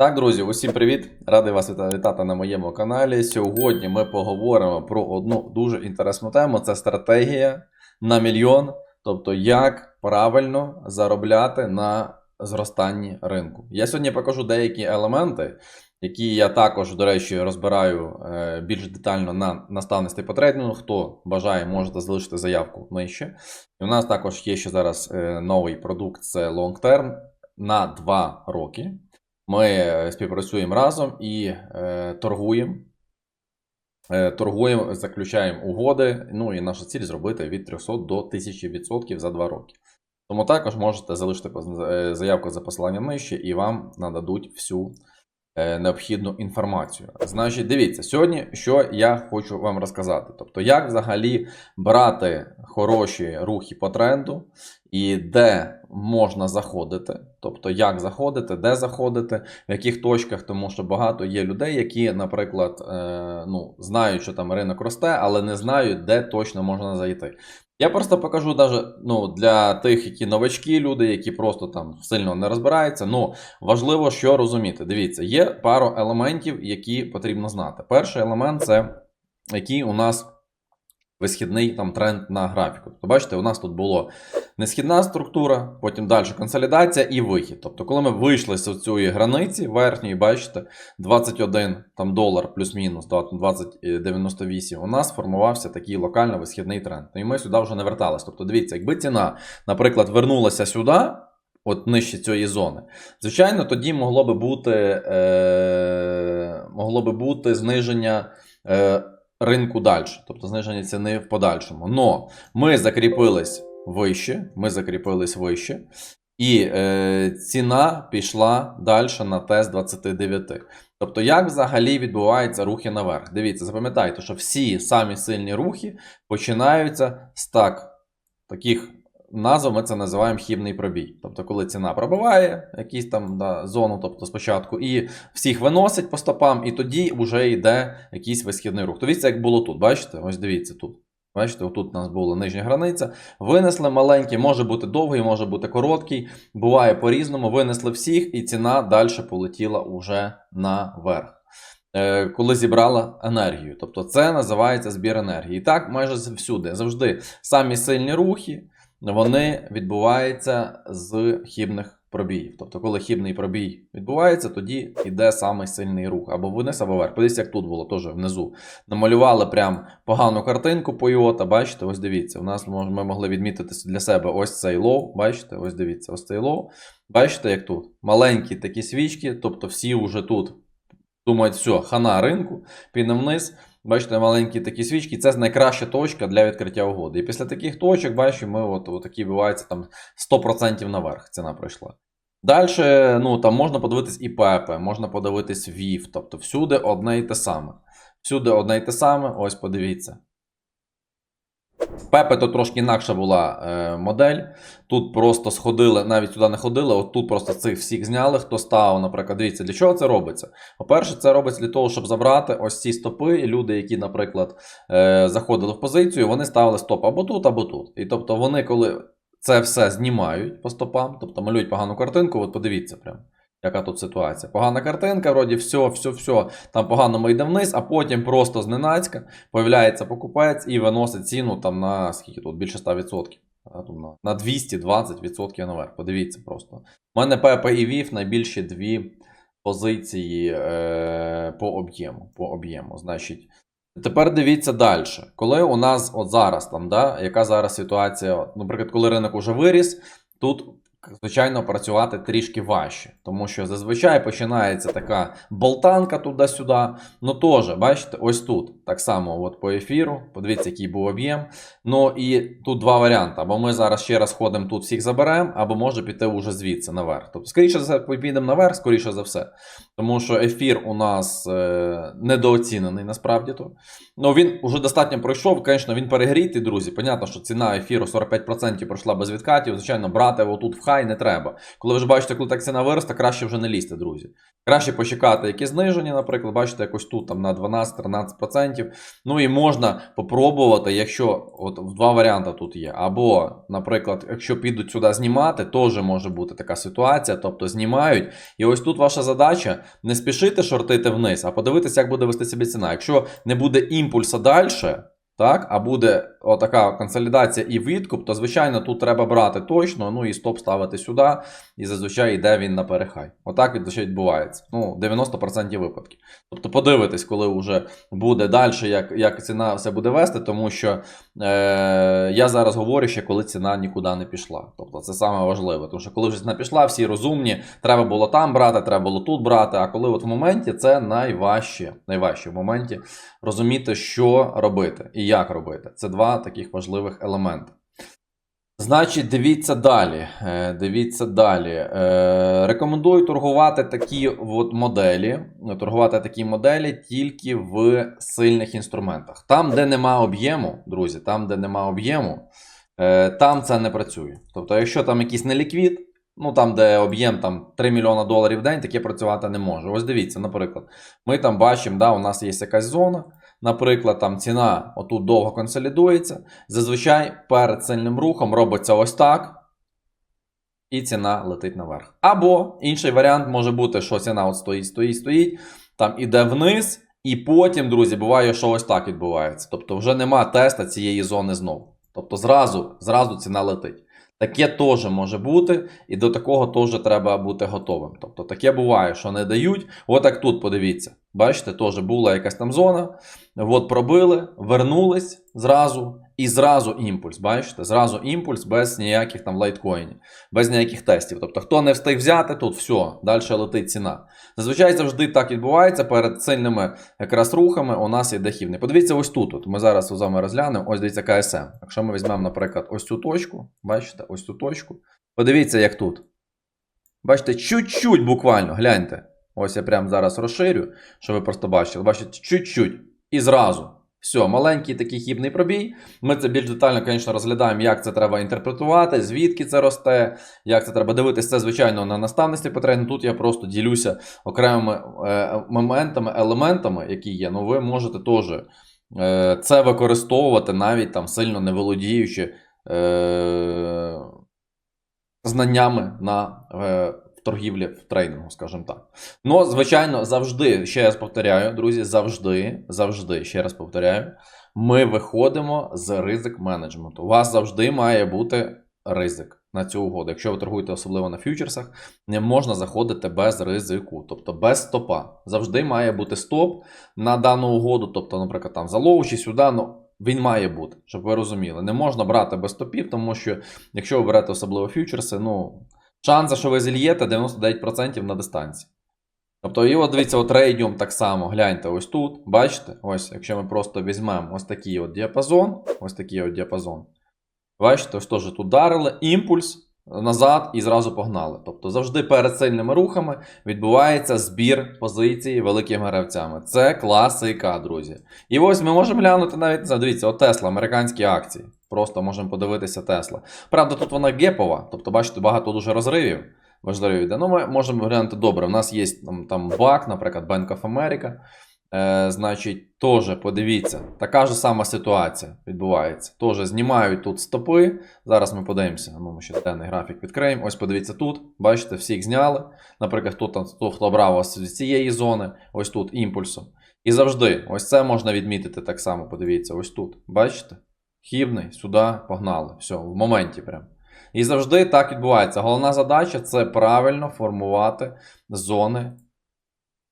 Так, друзі, усім привіт! Радий вас вітати на моєму каналі. Сьогодні ми поговоримо про одну дуже інтересну тему: це стратегія на мільйон, тобто як правильно заробляти на зростанні ринку. Я сьогодні покажу деякі елементи, які я також, до речі, розбираю е, більш детально на наставництві по трейдингу. Хто бажає, можете залишити заявку нижче. І у нас також є ще зараз е, новий продукт це Long Term на 2 роки. Ми е, співпрацюємо разом і е, торгуємо. Е, торгуємо, заключаємо угоди. Ну і наша ціль зробити від 300 до 1000% за 2 роки. Тому також можете залишити е, заявку за посиланням нижче, і вам нададуть всю необхідну інформацію. Значить, дивіться, сьогодні що я хочу вам розказати. Тобто, як взагалі брати хороші рухи по тренду, і де можна заходити, тобто як заходити, де заходити, в яких точках, тому що багато є людей, які, наприклад, е, ну, знають, що там ринок росте, але не знають, де точно можна зайти. Я просто покажу даже, ну, для тих, які новачки, люди, які просто там сильно не розбираються. Ну, важливо, що розуміти. Дивіться, є пару елементів, які потрібно знати. Перший елемент це який у нас висхідний там тренд на графіку. Тобто, бачите, у нас тут було несхідна структура, потім далі консолідація і вихід. Тобто, коли ми вийшли з цієї границі верхньої, бачите, 21 там, долар плюс-мінус 20,98, у нас формувався такий локально висхідний тренд. Ну і ми сюди вже не верталися. Тобто, дивіться, якби ціна, наприклад, вернулася сюди. От нижче цієї зони. Звичайно, тоді могло би бути, е, могло би бути зниження е, ринку далі, тобто зниження ціни в подальшому. Но ми закріпились вище, ми закріпились вище, і е, ціна пішла далі на тест 29. Тобто, як взагалі відбуваються рухи наверх? Дивіться, запам'ятайте, що всі самі сильні рухи починаються з так, таких назв ми це називаємо хібний пробій. Тобто, коли ціна пробиває якісь там да, зону, тобто спочатку, і всіх виносить по стопам, і тоді вже йде якийсь висхідний рух. Дивіться, як було тут. Бачите? Ось дивіться тут. Бачите, отут у нас була нижня границя. Винесли маленький, може бути довгий, може бути короткий. Буває по-різному. Винесли всіх, і ціна далі полетіла уже наверх. Е, Коли зібрала енергію. Тобто це називається збір енергії. І так майже всюди. Завжди самі сильні рухи вони відбуваються з хібних пробіїв. Тобто, коли хібний пробій відбувається, тоді йде самий сильний рух. Або вниз, або вверх. Подивіться, як тут було теж внизу. Намалювали прям погану картинку по Іота. Бачите, ось дивіться. У нас ми могли відмітити для себе ось цей лоу. Бачите, ось дивіться, ось цей лоу. Бачите, як тут? Маленькі такі свічки, тобто всі вже тут думають, все, хана ринку, підемо вниз. Бачите, маленькі такі свічки, це найкраща точка для відкриття угоди. І після таких точок, бачимо, ми от, от такі бувається там 100% наверх ціна пройшла. Далі, ну там можна подивитись і ПЕП, можна подивитись ВІВ, тобто всюди одне і те саме. Всюди одне і те саме, ось подивіться. Пепе то трошки інакша була е, модель. Тут просто сходили, навіть сюди не ходили, от тут просто цих всіх зняли, хто став, наприклад, дивіться, для чого це робиться? По-перше, це робиться для того, щоб забрати ось ці стопи, і люди, які, наприклад, е, заходили в позицію, вони ставили стоп або тут, або тут. І тобто вони, коли це все знімають по стопам, тобто малюють погану картинку, от подивіться прям. Яка тут ситуація? Погана картинка, вроді все, все, все. Там погано ми йдемо вниз, а потім просто зненацька появляється покупець і виносить ціну там на скільки тут більше 100%. а, там на- На 220% наверх. Подивіться просто. У мене Пепе і Вів найбільші дві позиції е, по об'єму. По об'єму. Значить, тепер дивіться далі. Коли у нас от зараз там, да, яка зараз ситуація? Наприклад, коли ринок уже виріс, тут. Звичайно, працювати трішки важче, тому що зазвичай починається така болтанка туди-сюди. Ну теж, бачите, ось тут так само от по ефіру. Подивіться, який був об'єм. Ну і тут два варіанти. Або ми зараз ще раз ходимо тут, всіх заберемо, або може піти уже звідси наверх. Тобто, скоріше за все, підемо наверх, скоріше за все. Тому що ефір у нас е, недооцінений насправді то. Ну він уже достатньо пройшов. Звісно, він перегрітий, друзі. Понятно, що ціна ефіру 45% пройшла без відкатів. Звичайно, брати його тут в хай не треба. Коли ви ж бачите, коли так ціна виросте, краще вже не лізти, друзі. Краще почекати якісь зниження, наприклад, бачите, якось тут там на 12-13%. Ну і можна попробувати, якщо от два варіанти тут є. Або, наприклад, якщо підуть сюди знімати, теж може бути така ситуація, тобто знімають. І ось тут ваша задача не спішити шортити вниз, а подивитися, як буде вести себе ціна. Якщо не буде імпульса далі, так, а буде отака консолідація і відкуп, то звичайно тут треба брати точно, ну і стоп ставити сюди, і зазвичай йде він на перехай. Отак від- ще відбувається. Ну, 90% випадків. Тобто подивитись, коли вже буде далі, як, як ціна все буде вести, тому що е, я зараз говорю ще, коли ціна нікуди не пішла. Тобто це саме важливе. Тому що коли вже ціна пішла, всі розумні, треба було там брати, треба було тут брати. А коли от в моменті це найважче, найважче в моменті розуміти, що робити і як робити. Це два таких важливих елементи. Значить, дивіться далі. Е, Дивіться далі. Е, Рекомендую торгувати такі от моделі. Торгувати такі моделі тільки в сильних інструментах. Там, де нема об'єму, друзі, там, де нема об'єму, е, там це не працює. Тобто, якщо там якийсь неліквід, ну там, де об'єм там 3 мільйона доларів в день, таке працювати не може. Ось дивіться, наприклад, ми там бачимо, да, у нас є якась зона. Наприклад, там ціна отут довго консолідується. Зазвичай перед сильним рухом робиться ось так, і ціна летить наверх. Або інший варіант може бути, що ціна от стоїть, стоїть, стоїть, там іде вниз, і потім, друзі, буває, що ось так відбувається. Тобто вже нема теста цієї зони знову. Тобто зразу, зразу ціна летить. Таке теж може бути, і до такого теж треба бути готовим. Тобто таке буває, що не дають. От як тут подивіться. Бачите, теж була якась там зона. От пробили, вернулись зразу, і зразу імпульс. Бачите? Зразу імпульс без ніяких там лайткоїнів, без ніяких тестів. Тобто, хто не встиг взяти, тут все, далі летить ціна. Зазвичай завжди так відбувається перед сильними якраз рухами. У нас іде хівний. Подивіться, ось тут. От. Ми зараз з вами розглянемо. Ось дивіться КСМ. Якщо ми візьмемо, наприклад, ось цю точку, бачите, ось цю точку. Подивіться, як тут. Бачите, чуть-чуть буквально, гляньте. Ось я прямо зараз розширю, щоб ви просто бачили. Бачите, чуть-чуть. І зразу. Все, маленький такий хібний пробій. Ми це більш детально, звісно, розглядаємо, як це треба інтерпретувати, звідки це росте, як це треба дивитися. Це, звичайно, на наставництві потрібно. Тут я просто ділюся окремими е, моментами, елементами, які є. Ну, ви можете теж е, це використовувати, навіть там сильно не володіючи е, знаннями на в торгівлі в трейдингу, скажімо так. Ну, звичайно, завжди, ще раз повторяю, друзі, завжди, завжди, ще раз повторяю, ми виходимо з ризик менеджменту. У вас завжди має бути ризик на цю угоду. Якщо ви торгуєте особливо на фьючерсах, не можна заходити без ризику, тобто без стопа. Завжди має бути стоп на дану угоду, тобто, наприклад, там залоу чи сюди, ну. Він має бути, щоб ви розуміли. Не можна брати без стопів, тому що якщо ви берете особливо фьючерси, ну шанси, що ви зільєте 99% на дистанції. Тобто, і от дивіться, от рейдіум так само, гляньте, ось тут, бачите? Ось, якщо ми просто візьмемо ось такий от діапазон, ось такий от діапазон. Бачите, ось теж тут дарили, імпульс назад і зразу погнали. Тобто завжди перед сильними рухами відбувається збір позиції великими гравцями. Це класика, друзі. І ось ми можемо глянути навіть, дивіться, от Тесла, американські акції. Просто можемо подивитися Тесла. Правда, тут вона гепова, тобто, бачите, багато дуже розривів. Важливі йде. Ну, ми можемо глянути добре. У нас є там, там BAC, наприклад, Bank of America. Е, значить, теж подивіться, така ж сама ситуація відбувається. Теж знімають тут стопи. Зараз ми подивимося. Ну, ми ще денний графік відкриємо. Ось подивіться тут. Бачите, всі їх зняли. Наприклад, тут там, хто, хто брав ось з цієї зони, ось тут імпульсом. І завжди, ось це можна відмітити так само. Подивіться, ось тут. Бачите? Хівний, сюди, погнали. Все, в моменті прям. І завжди так відбувається. Головна задача це правильно формувати зони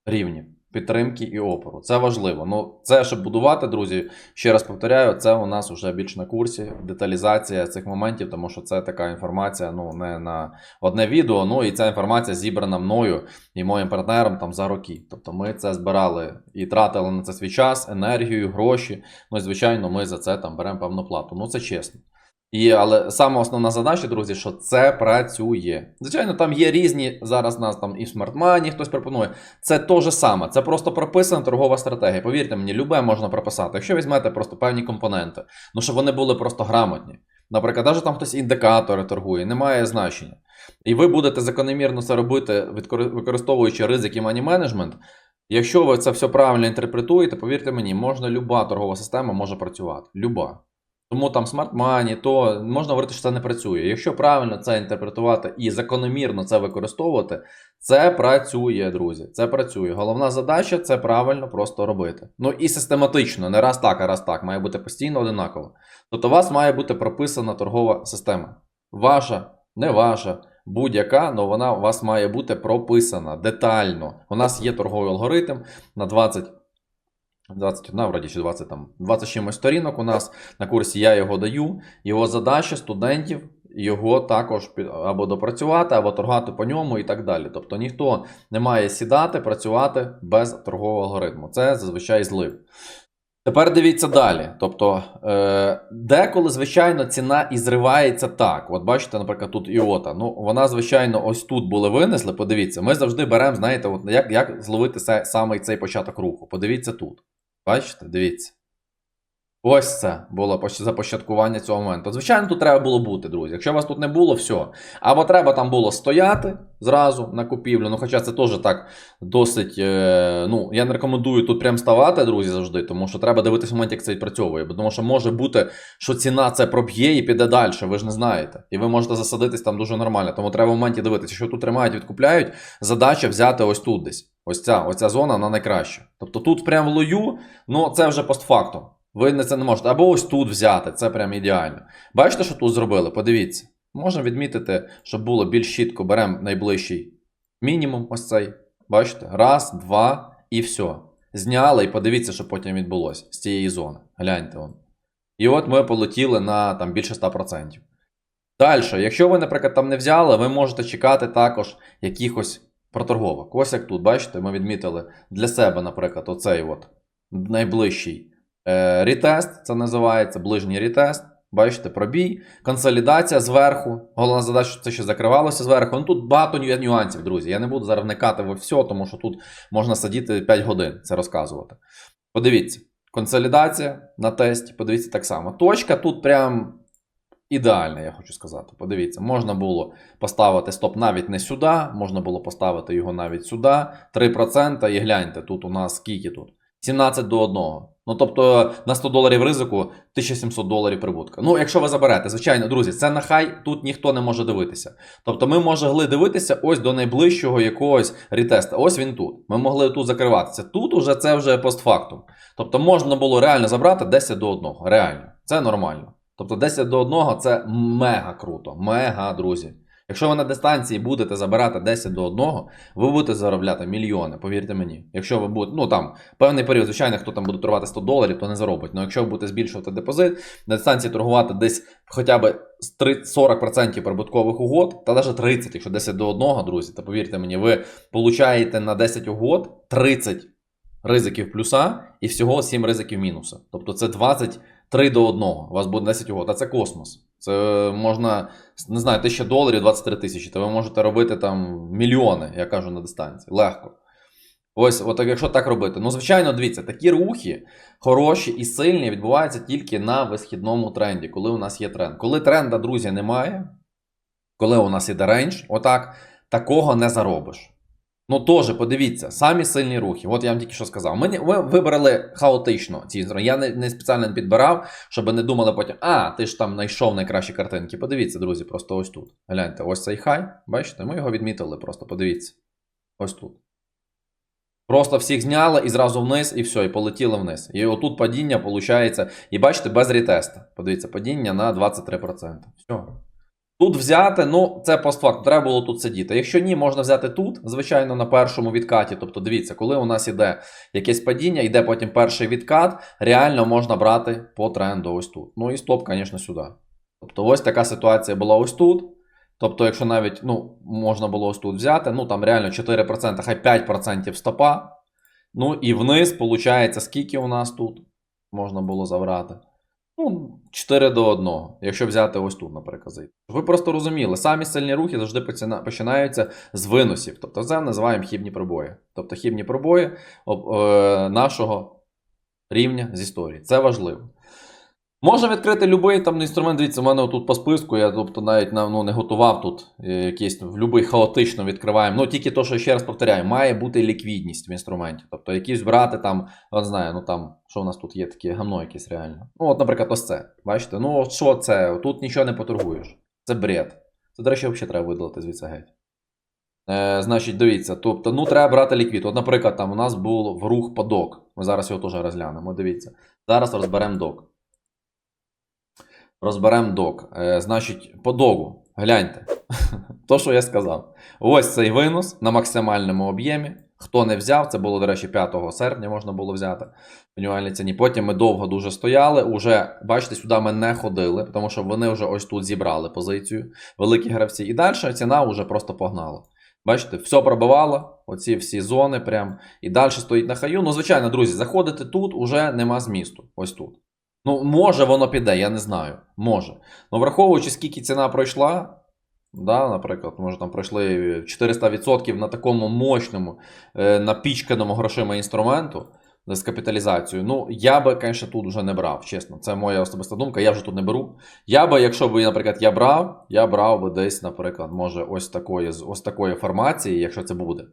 рівнів підтримки і опору. Це важливо. Ну, це щоб будувати, друзі. Ще раз повторяю, це у нас вже більш на курсі деталізація цих моментів, тому що це така інформація, ну не на одне відео. Ну і ця інформація зібрана мною і моїм партнером там за роки. Тобто ми це збирали і тратили на це свій час, енергію, гроші. Ну і звичайно, ми за це там беремо певну плату. Ну це чесно. І, але саме основна задача, друзі, що це працює. Звичайно, там є різні зараз нас там і в смартмані хтось пропонує. Це те же саме, це просто прописана торгова стратегія. Повірте мені, любе можна прописати. Якщо візьмете просто певні компоненти, ну щоб вони були просто грамотні. Наприклад, навіть там хтось індикатори торгує, немає значення. І ви будете закономірно це робити, використовуючи ризики money management. Якщо ви це все правильно інтерпретуєте, повірте мені, можна люба торгова система може працювати. Люба. Тому там Smart Money, то можна говорити, що це не працює. Якщо правильно це інтерпретувати і закономірно це використовувати, це працює, друзі. Це працює. Головна задача це правильно просто робити. Ну і систематично, не раз так, а раз так. Має бути постійно одинаково. Тобто у вас має бути прописана торгова система. Ваша, не ваша, будь-яка, але вона у вас має бути прописана детально. У нас є торговий алгоритм на 20. 21, вроді чи 20 там 20 чимось сторінок у нас на курсі я його даю. Його задача студентів його також або допрацювати, або торгувати по ньому і так далі. Тобто ніхто не має сідати, працювати без торгового алгоритму. Це зазвичай злив. Тепер дивіться далі. Тобто, е, деколи, звичайно, ціна і зривається так. От бачите, наприклад, тут іота. Ну, вона, звичайно, ось тут були винесли. Подивіться, ми завжди беремо, знаєте, от як, як зловити саме цей початок руху. Подивіться тут. Бачите, дивіться. Ось це було поч- започаткування цього моменту. Звичайно, тут треба було бути, друзі. Якщо вас тут не було, все. Або треба там було стояти зразу на купівлю. Ну, хоча це теж так досить. Е, ну, я не рекомендую тут прям ставати, друзі, завжди, тому що треба дивитися момент, як це відпрацьовує. Бо Тому що може бути, що ціна це проб'є і піде далі, ви ж не знаєте. І ви можете засадитись там дуже нормально. Тому треба в моменті дивитися, що тут тримають, відкупляють. Задача взяти ось тут десь. Ось ця, ось ця зона, вона найкраща. Тобто тут прям лою, ну це вже постфактум. Ви не це не можете. Або ось тут взяти, це прям ідеально. Бачите, що тут зробили? Подивіться. Можна відмітити, щоб було більш чітко. Беремо найближчий мінімум, ось цей. Бачите? Раз, два і все. Зняли і подивіться, що потім відбулося з цієї зони. Гляньте он. І от ми полетіли на там більше 100%. Далі, якщо ви, наприклад, там не взяли, ви можете чекати також якихось проторговок. Ось як тут, бачите, ми відмітили для себе, наприклад, оцей от найближчий е, рітест, це називається ближній рітест. Бачите, пробій, консолідація зверху. Головна задача, щоб це ще закривалося зверху. Ну тут багато нюансів, друзі. Я не буду зараз вникати во все, тому що тут можна сидіти 5 годин це розказувати. Подивіться, консолідація на тесті, подивіться так само. Точка тут прям ідеальна, я хочу сказати. Подивіться, можна було поставити стоп навіть не сюди, можна було поставити його навіть сюди. 3%. І гляньте, тут у нас скільки тут? 17 до 1. Ну тобто на 100 доларів ризику 1700 доларів прибутка. Ну, якщо ви заберете, звичайно, друзі, це на хай тут ніхто не може дивитися. Тобто ми могли дивитися ось до найближчого якогось рітеста. Ось він тут. Ми могли тут закриватися. Тут уже це вже постфактум. Тобто можна було реально забрати 10 до 1. Реально. Це нормально. Тобто 10 до 1 це мега круто. Мега, друзі. Якщо ви на дистанції будете забирати 10 до 1, ви будете заробляти мільйони, повірте мені. Якщо ви будете, ну там певний період, звичайно, хто там буде торгувати 100 доларів, то не заробить. Але якщо ви будете збільшувати депозит, на дистанції торгувати десь хоча б 30 40% прибуткових угод, та навіть 30, якщо 10 до 1, друзі, то повірте мені, ви получаєте на 10 угод 30 ризиків плюса і всього 7 ризиків мінуса. Тобто це 23 до 1. У вас буде 10 угод, а це космос. Це можна, не знаю, 1000 доларів, 23 тисячі, то ви можете робити там мільйони, я кажу, на дистанції. Легко. Ось, от якщо так робити. Ну, звичайно, дивіться, такі рухи хороші і сильні відбуваються тільки на висхідному тренді, коли у нас є тренд. Коли тренда, друзі, немає, коли у нас іде рейндж, отак, такого не заробиш. Ну, теж, подивіться, самі сильні рухи. От я вам тільки що сказав. Ми, ми вибрали хаотично ці інструменти. Я не, не спеціально підбирав, щоб не думали потім, а, ти ж там знайшов найкращі картинки. Подивіться, друзі, просто ось тут. Гляньте, ось цей хай. Бачите, ми його відмітили просто, подивіться. Ось тут. Просто всіх зняли і зразу вниз, і все, і полетіли вниз. І отут падіння виходить, і бачите, без рітеста. Подивіться, падіння на 23%. Все. Тут взяти, ну, це постфакт, треба було тут сидіти. Якщо ні, можна взяти тут, звичайно, на першому відкаті. Тобто, дивіться, коли у нас іде якесь падіння, йде потім перший відкат, реально можна брати по тренду ось тут. Ну і стоп, звісно, сюди. Тобто, ось така ситуація була ось тут. Тобто, якщо навіть ну, можна було ось тут взяти, ну там реально 4%, хай 5% стопа. Ну і вниз, виходить, скільки у нас тут можна було забрати? Ну, 4 до 1, якщо взяти ось тут, наприклад, зайти. Ви просто розуміли, самі сильні рухи завжди починаються з виносів. Тобто це називаємо хібні пробої. Тобто хібні пробої об- е, нашого рівня з історії. Це важливо. Можна відкрити будь-який там інструмент. Дивіться, у мене тут по списку, я тобто навіть ну, не готував тут е, якийсь в будь-який хаотично відкриваємо. Ну тільки то, що ще раз повторяю, має бути ліквідність в інструменті. Тобто якісь брати там, я не знаю, ну там, що у нас тут є таке гамно якесь реально. Ну, от, наприклад, ось це. Бачите? Ну, от що це? Тут нічого не поторгуєш. Це бред. Це, до речі, взагалі треба видалити звідси геть. Е, значить, дивіться, тобто, ну треба брати ліквід. От, наприклад, там у нас був в рух по док. Ми зараз його теж розглянемо. Дивіться. Зараз розберемо док. Розберемо док. Е, значить, по догу. Гляньте. То, що я сказав. Ось цей винос на максимальному об'ємі. Хто не взяв, це було, до речі, 5 серпня можна було взяти в нюальній ціні. Потім ми довго дуже стояли. Уже, бачите, сюди ми не ходили, тому що вони вже ось тут зібрали позицію. Великі гравці. І далі ціна вже просто погнала. Бачите, все пробивало, оці всі зони прям. І далі стоїть на хаю. Ну, звичайно, друзі, заходити тут уже нема змісту. Ось тут. Ну, може воно піде, я не знаю. Може. Ну, враховуючи, скільки ціна пройшла, да, наприклад, може там пройшли 400% на такому мощному, е, напічканому грошима інструменту з капіталізацією. Ну, я би, звісно, тут вже не брав, чесно. Це моя особиста думка, я вже тут не беру. Я би, якщо б, наприклад, я брав, я брав би десь, наприклад, може, ось такої, ось такої формації, якщо це буде.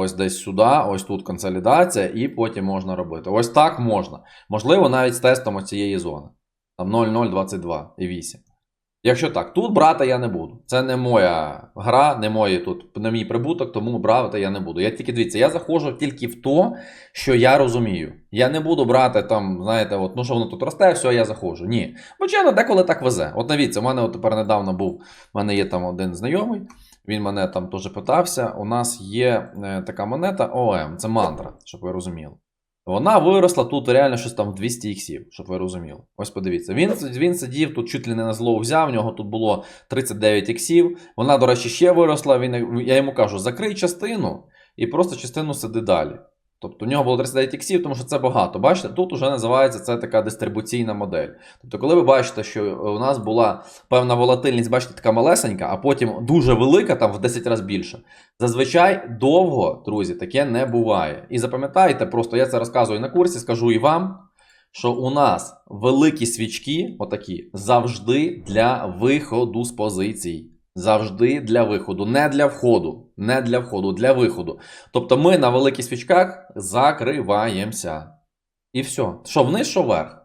Ось десь сюди, ось тут консолідація, і потім можна робити. Ось так можна. Можливо, навіть з тестом цієї зони. Там 0,022 і 8. Якщо так, тут брати я не буду. Це не моя гра, не мої тут, не мій прибуток, тому брати я не буду. Я тільки дивіться, я заходжу тільки в то, що я розумію. Я не буду брати там, знаєте, от, ну що воно тут росте, все, я заходжу. Ні. Звичайно, деколи так везе. От дивіться, у мене от тепер недавно був, у мене є там один знайомий, він мене там теж питався. У нас є е, така монета ОМ, це мантра, щоб ви розуміли. Вона виросла тут реально щось там в 200 іксів, щоб ви розуміли. Ось подивіться. Він, він сидів тут чуть ли не на зло взяв, в нього тут було 39 іксів. Вона, до речі, ще виросла. Він, я йому кажу, закрий частину і просто частину сиди далі. Тобто у нього було 39 іксів, тому що це багато. Бачите, тут вже називається це така дистрибуційна модель. Тобто, коли ви бачите, що у нас була певна волатильність, бачите, така малесенька, а потім дуже велика, там в 10 разів більше. Зазвичай довго, друзі, таке не буває. І запам'ятайте, просто я це розказую на курсі, скажу і вам, що у нас великі свічки, отакі, завжди для виходу з позицій. Завжди для виходу, не для входу, не для входу, для виходу. Тобто ми на великих свічках закриваємося. І все. Що вниз, що вверх.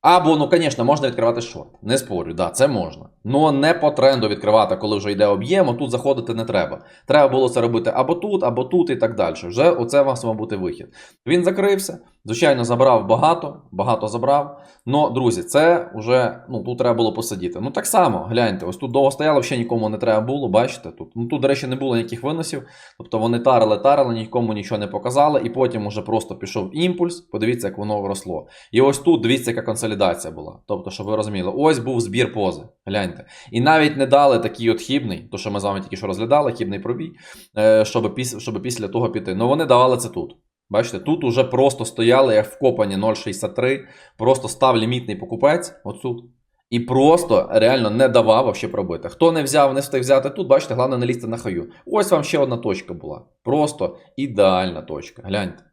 Або, ну, звісно, можна відкривати шорт. Не спорю, да, це можна. Ну не по тренду відкривати, коли вже йде об'єм, а тут заходити не треба. Треба було це робити або тут, або тут і так далі. Вже оце у вас мав бути вихід. Він закрився, звичайно, забрав багато, багато забрав. Ну, друзі, це вже ну, тут треба було посидіти. Ну так само, гляньте, ось тут довго стояло, взагалі нікому не треба було, бачите? Тут, ну, тут, до речі, не було ніяких виносів. Тобто вони тарили, тарили, нікому нічого не показали, і потім уже просто пішов імпульс. Подивіться, як воно росло. І ось тут дивіться, яка консолідація була. Тобто, щоб ви розуміли, ось був збір пози. Гляньте. І навіть не дали такий от хібний, то що ми з вами тільки що розглядали, хібний пробій, е, щоб, піс, щоб після того піти. Ну вони давали це тут. Бачите, тут уже просто стояли, як вкопані 0,63, просто став лімітний покупець, отут. І просто реально не давав вообще пробити. Хто не взяв, не встиг взяти тут, бачите, головне не лізти на хаю. Ось вам ще одна точка була. Просто ідеальна точка. Гляньте.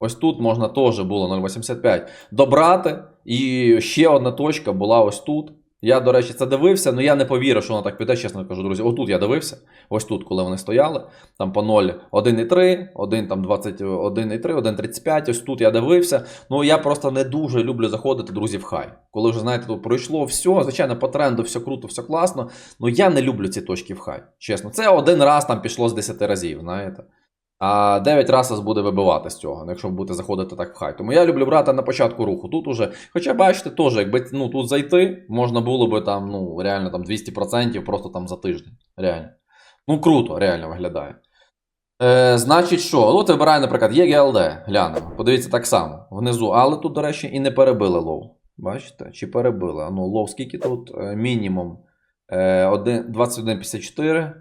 Ось тут можна теж було 0,85 добрати. І ще одна точка була ось тут. Я, до речі, це дивився, але я не повірив, що воно так піде, чесно кажу, друзі. Отут я дивився, ось тут, коли вони стояли, там по 0, 1,3, 1 там 21,3, 1,35, ось тут я дивився. Ну я просто не дуже люблю заходити, друзі, в хай. Коли вже, знаєте, тут пройшло все, звичайно, по тренду все круто, все класно. Ну я не люблю ці точки в хай. Чесно, це один раз там пішло з 10 разів, знаєте. А 9 разів вас буде вибивати з цього, якщо ви будете заходити так в хай. Тому я люблю брати на початку руху. Тут уже, хоча бачите, теж, якби ну, тут зайти, можна було би там, ну, реально там 200% просто там за тиждень. Реально. Ну, круто, реально виглядає. Е, значить, що? От вибираю, наприклад, ЄГЛД, глянемо. Подивіться так само внизу, але тут, до речі, і не перебили лоу. Бачите? Чи перебили? Ну, лоу скільки тут? Е, мінімум е, 21,54.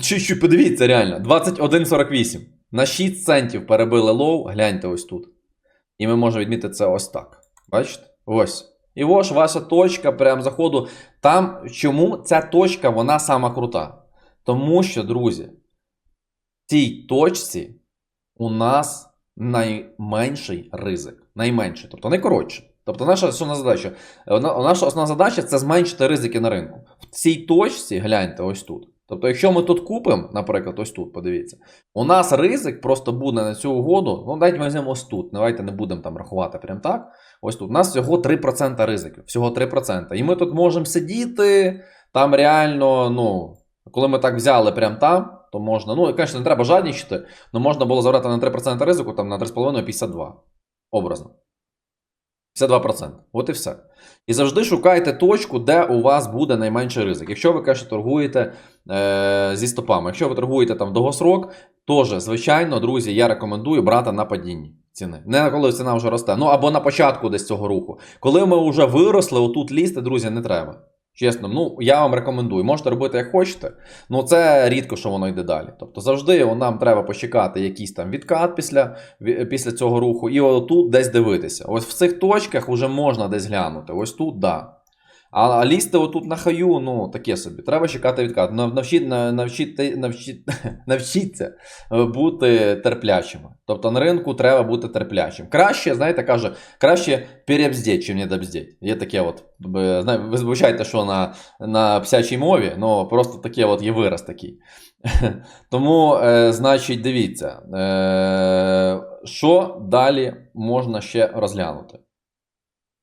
Чи, чи, подивіться, реально, 21,48. На 6 центів перебили лоу, гляньте ось тут. І ми можемо відмітити це ось так. Бачите? Ось. І ось ваша точка прям заходу. Там чому ця точка вона сама крута? Тому що, друзі, в цій точці у нас найменший ризик. Найменший, тобто найкоротший. Тобто, наша основна задача, наша основна задача це зменшити ризики на ринку. В цій точці, гляньте, ось тут. Тобто, якщо ми тут купимо, наприклад, ось тут, подивіться, у нас ризик просто буде на цю угоду. Ну, давайте ми візьмемо ось тут. Давайте не будемо там рахувати прям так. Ось тут. У нас всього 3% ризиків. Всього 3%. І ми тут можемо сидіти, там реально, ну, коли ми так взяли прям там, то можна. Ну, звісно, не треба жаднічити, але можна було забрати на 3% ризику, там на 3,5 52. Образно. 52%. От і все. І завжди шукайте точку, де у вас буде найменший ризик. Якщо ви каже, торгуєте е, зі стопами, якщо ви торгуєте там довгосрок, теж, звичайно, друзі, я рекомендую брати на падінні ціни. Не коли ціна вже росте. Ну або на початку десь цього руху. Коли ми вже виросли, отут лізти, друзі, не треба. Чесно, ну я вам рекомендую. Можете робити як хочете, але це рідко, що воно йде далі. Тобто завжди нам треба почекати якийсь там відкат після, після цього руху, і отут десь дивитися. Ось в цих точках вже можна десь глянути. Ось тут, да. А, а лізти отут на хаю, ну таке собі. Треба чекати відкат. Навчіть, навчіть, навчіть, навчіться е, бути терплячими. Тобто на ринку треба бути терплячим. Краще, знаєте, каже, краще перебздіть, чим не добздіть. Є таке от. Ви звичайте, що на, на псячій мові, ну просто таке от є вираз такий. Тому, е, значить, дивіться, е, що далі можна ще розглянути.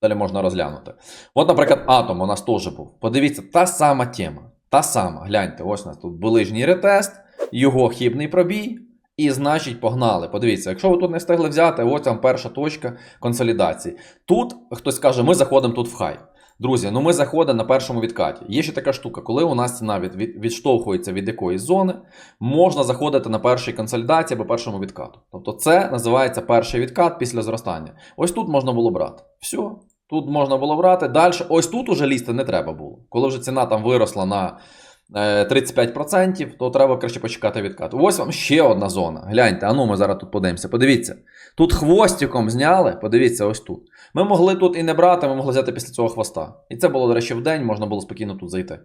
Далі можна розглянути. От, наприклад, атом у нас теж був. Подивіться, та сама тема. Та сама. Гляньте, ось у нас тут ближній ретест, його хібний пробій. І, значить, погнали. Подивіться, якщо ви тут не встигли взяти, ось там перша точка консолідації. Тут хтось каже, ми заходимо тут в хай. Друзі, ну ми заходимо на першому відкаті. Є ще така штука, коли у нас ціна від, від, відштовхується від якоїсь зони, можна заходити на першій консолідації або першому відкату. Тобто це називається перший відкат після зростання. Ось тут можна було брати. Все. Тут можна було брати. Далі, ось тут уже лізти не треба було. Коли вже ціна там виросла на е, 35%, то треба краще почекати відкат. Ось вам ще одна зона. Гляньте, а ну ми зараз тут подивимося. Подивіться. Тут хвостиком зняли, подивіться, ось тут. Ми могли тут і не брати, ми могли взяти після цього хвоста. І це було, до речі, в день, можна було спокійно тут зайти.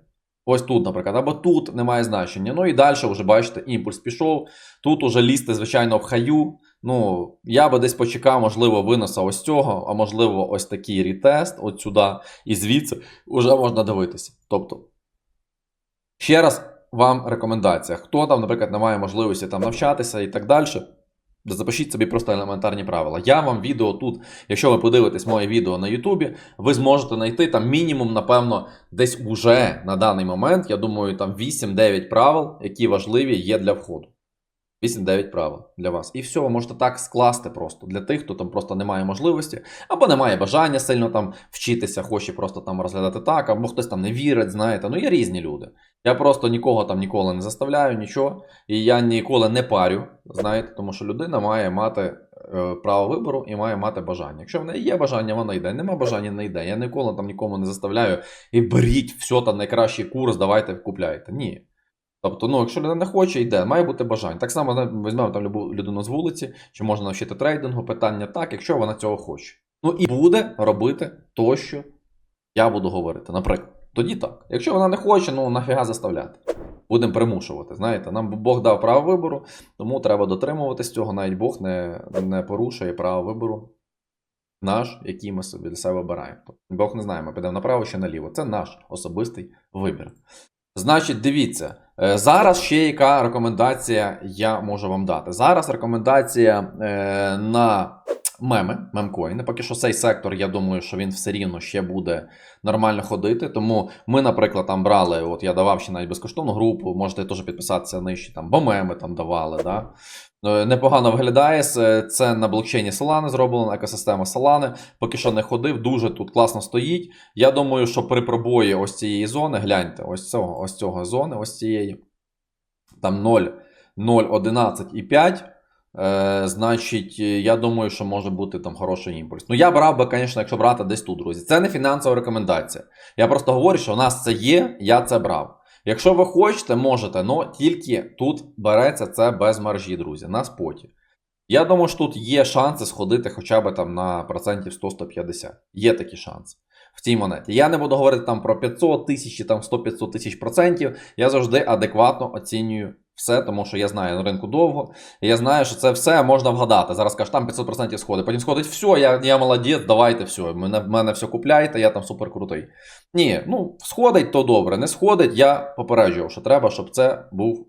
Ось тут, наприклад, або тут немає значення. Ну і далі вже бачите, імпульс пішов. Тут уже лізти, звичайно, в хаю. Ну, я би десь почекав, можливо, виноса ось цього, а можливо, ось такий рітест, от сюди, і звідси вже можна дивитися. Тобто, ще раз вам рекомендація. Хто там, наприклад, не має можливості там навчатися і так далі. Запишіть собі просто елементарні правила. Я вам відео тут, якщо ви подивитесь моє відео на Ютубі, ви зможете знайти там мінімум, напевно, десь уже на даний момент, я думаю, там 8-9 правил, які важливі є для входу. 8-9 правил для вас. І все, ви можете так скласти просто для тих, хто там просто не має можливості, або не має бажання сильно там вчитися, хоче просто там розглядати так, або хтось там не вірить, знаєте. Ну, є різні люди. Я просто нікого там ніколи не заставляю, нічого. І я ніколи не парю, знаєте, тому що людина має мати е, право вибору і має мати бажання. Якщо в неї є бажання, вона йде. Нема бажання, не йде. Я ніколи там нікому не заставляю і беріть все там найкращий курс, давайте купляйте. Ні. Тобто, ну, якщо людина не хоче, йде, має бути бажання. Так само візьмемо там людину з вулиці, чи можна навчити трейдингу, питання так, якщо вона цього хоче. Ну і буде робити то, що я буду говорити, наприклад. Тоді так. Якщо вона не хоче, ну нафіга заставляти. Будемо примушувати. Знаєте, нам Бог дав право вибору, тому треба дотримуватись цього. Навіть Бог не, не порушує право вибору наш, який ми собі для себе обираємо. Тобто, Бог не знає, ми підемо направо чи наліво. Це наш особистий вибір. Значить, дивіться, зараз ще яка рекомендація я можу вам дати. Зараз рекомендація е, на меми, мемкоїни. Поки що цей сектор, я думаю, що він все рівно ще буде нормально ходити. Тому ми, наприклад, там брали, от я давав ще навіть безкоштовну групу, можете теж підписатися нижче, там, бо меми там давали. Да? Е, Непогано виглядає. Це- Це на блокчейні Solana зроблено, екосистема Solana. Поки що не ходив, дуже тут класно стоїть. Я думаю, що при пробої ось цієї зони, гляньте, ось цього, ось цього зони, ось цієї, там 0, 0, 11 і 5. Е, значить, е, я думаю, що може бути там хороший імпульс. Ну, я брав би, звісно, якщо брати десь тут, друзі. Це не фінансова рекомендація. Я просто говорю, що у нас це є, я це брав. Якщо ви хочете, можете, але тільки тут береться це без маржі, друзі, на споті. Я думаю, що тут є шанси сходити хоча б там на процентів 100-150. Є такі шанси в цій монеті. Я не буду говорити там про 500 тисяч, там 100-500 тисяч процентів. Я завжди адекватно оцінюю все, тому що я знаю на ринку довго. І я знаю, що це все можна вгадати. Зараз кажеш, там 500% сходить. Потім сходить все, я, я молодець, давайте все. Мене, мене все купляйте, я там супер крутий. Ні, ну сходить, то добре. Не сходить, я попереджував, що треба, щоб це був.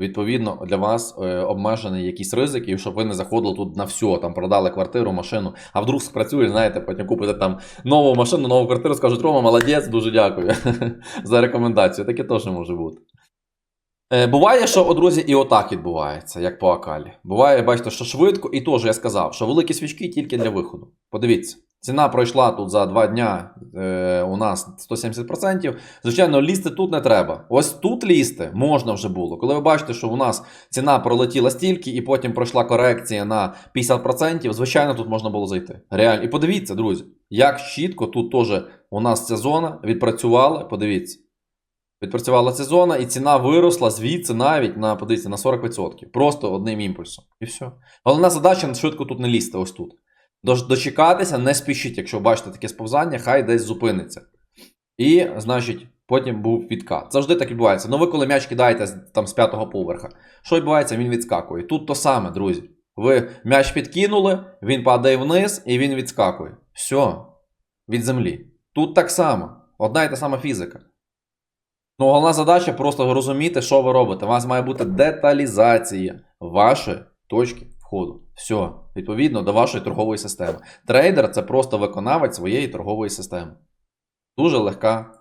Відповідно, для вас е, обмежений якісь ризики, щоб ви не заходили тут на все, там продали квартиру, машину, а вдруг спрацює, знаєте, потім купите там нову машину, нову квартиру, скажуть, Рома, молодець, дуже дякую за рекомендацію. Таке теж може бути. Е, Буває, що, о, друзі, і отак відбувається, як по Акалі. Буває, бачите, що швидко, і теж я сказав, що великі свічки тільки для виходу. Подивіться, ціна пройшла тут за два дня е, у нас 170%. Звичайно, лізти тут не треба. Ось тут лізти можна вже було. Коли ви бачите, що у нас ціна пролетіла стільки, і потім пройшла корекція на 50%, звичайно, тут можна було зайти. Реально. І подивіться, друзі, як чітко тут теж у нас ця зона відпрацювала. Подивіться. Відпрацювала ця зона, і ціна виросла звідси навіть на подивіться, на 40%. Просто одним імпульсом. І все. Головна задача швидко тут не лізти, ось тут. Дочекатися, не спішіть, якщо бачите таке сповзання, хай десь зупиниться. І, значить, потім був відкат. Завжди так відбувається. Ну ви коли м'яч кидаєте там з п'ятого поверха, що відбувається? Він відскакує. Тут то саме, друзі. Ви м'яч підкинули, він падає вниз і він відскакує. Все. Від землі. Тут так само. Одна і та сама фізика. Ну, головна задача просто розуміти, що ви робите. У вас має бути деталізація вашої точки входу. Все, відповідно до вашої торгової системи. Трейдер це просто виконавець своєї торгової системи. Дуже легка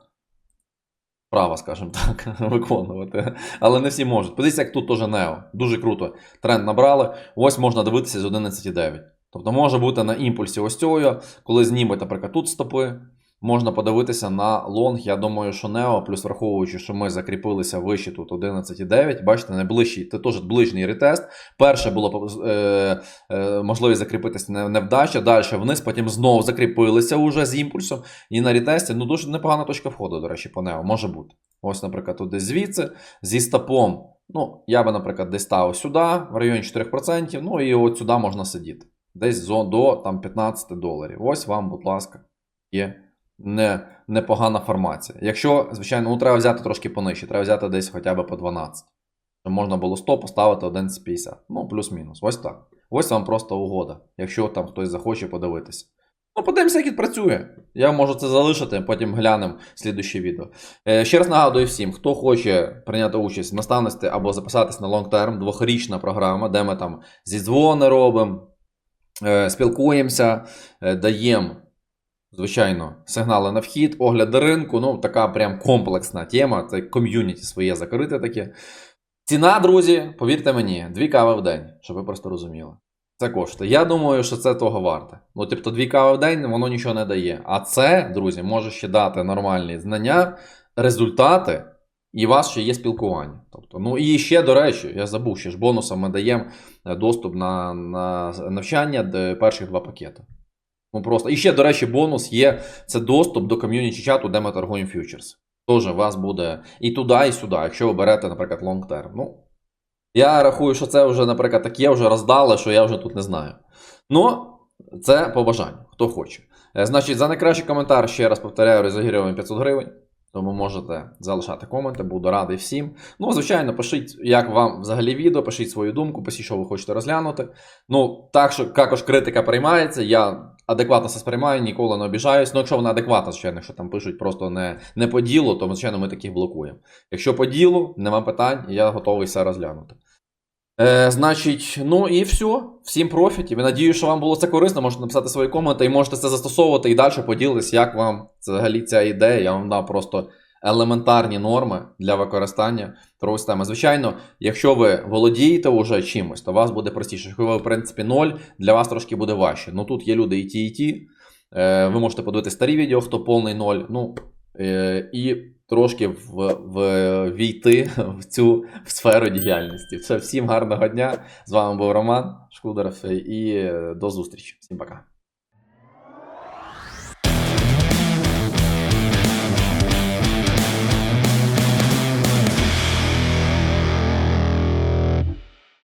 справа, скажімо так, виконувати. Але не всі можуть. Подивіться, як тут теж Нео. Дуже круто. Тренд набрали. Ось можна дивитися з 11,9. Тобто може бути на імпульсі ось цього, коли знімуть, наприклад, тут стопи. Можна подивитися на лонг. Я думаю, що Нео, плюс враховуючи, що ми закріпилися вище тут 11,9. Бачите, найближчий, це теж ближній ретест. Перше було е, е, можливість закріпитися не- невдача, далі вниз, потім знову закріпилися уже з імпульсом. І на ретесті, ну дуже непогана точка входу, до речі, по Нео, може бути. Ось, наприклад, десь звідси, зі стопом. Ну, я би, наприклад, десь ставив сюди, в районі 4%, ну і от сюди можна сидіти. Десь до там, 15 доларів. Ось вам, будь ласка, є не, непогана формація. Якщо, звичайно, ну, треба взяти трошки понижче, треба взяти десь хоча б по 12. Щоб можна було 100 поставити 11,50. Ну, плюс-мінус. Ось так. Ось вам просто угода, якщо там хтось захоче подивитися. Ну, подивимося, як відпрацює. Я можу це залишити, потім глянемо слідуще відео. Е, ще раз нагадую всім, хто хоче прийняти участь в наставництві або записатись на лонгтерм, двохрічна програма, де ми там зідзвони робимо, е, спілкуємося, е, даємо звичайно, сигнали на вхід, огляди ринку. Ну, така прям комплексна тема. Це ком'юніті своє закрите таке. Ціна, друзі, повірте мені, дві кави в день, щоб ви просто розуміли. Це коштує. Я думаю, що це того варте. Ну, тобто, дві кави в день воно нічого не дає. А це, друзі, може ще дати нормальні знання, результати, і у вас ще є спілкування. Тобто, ну і ще, до речі, я забув, ще ж бонусом ми даємо е, доступ на, на навчання перших два пакети. Ну просто. І ще, до речі, бонус є це доступ до ком'юніті чату, де ми торгуємо фьючерс. Тож у вас буде і туди, і сюди, якщо ви берете, наприклад, long term. Ну, я рахую, що це вже, наприклад, таке вже роздали, що я вже тут не знаю. Ну, це по бажанню, хто хоче. Е, Значить, за найкращий коментар, ще раз повторяю, розігріваємо 500 гривень. Тому можете залишати коменти, буду радий всім. Ну, звичайно, пишіть, як вам взагалі відео, пишіть свою думку, пишіть, що ви хочете розглянути. Ну, так що також критика приймається. Я адекватно це сприймаю, ніколи не обіжаюсь. Ну, якщо вона адекватна, звичайно, якщо там пишуть просто не, не по ділу, то звичайно ми таких блокуємо. Якщо по ділу, нема питань, я готовий все розглянути. Е, значить, ну і все. Всім профітів. Я надію, що вам було це корисно. Можете написати свої коменти і можете це застосовувати і далі поділитися, як вам взагалі ця ідея. Я вам дав просто елементарні норми для використання торгової системи. Звичайно, якщо ви володієте вже чимось, то вас буде простіше. Якщо ви, в принципі, ноль, для вас трошки буде важче. Ну тут є люди і ті, і ті. Е, ви можете подивитися старі відео, хто повний ноль. Ну, е, і трошки в, в, війти в цю в сферу діяльності. Все, всім гарного дня. З вами був Роман Шкудеров і е, до зустрічі. Всім пока.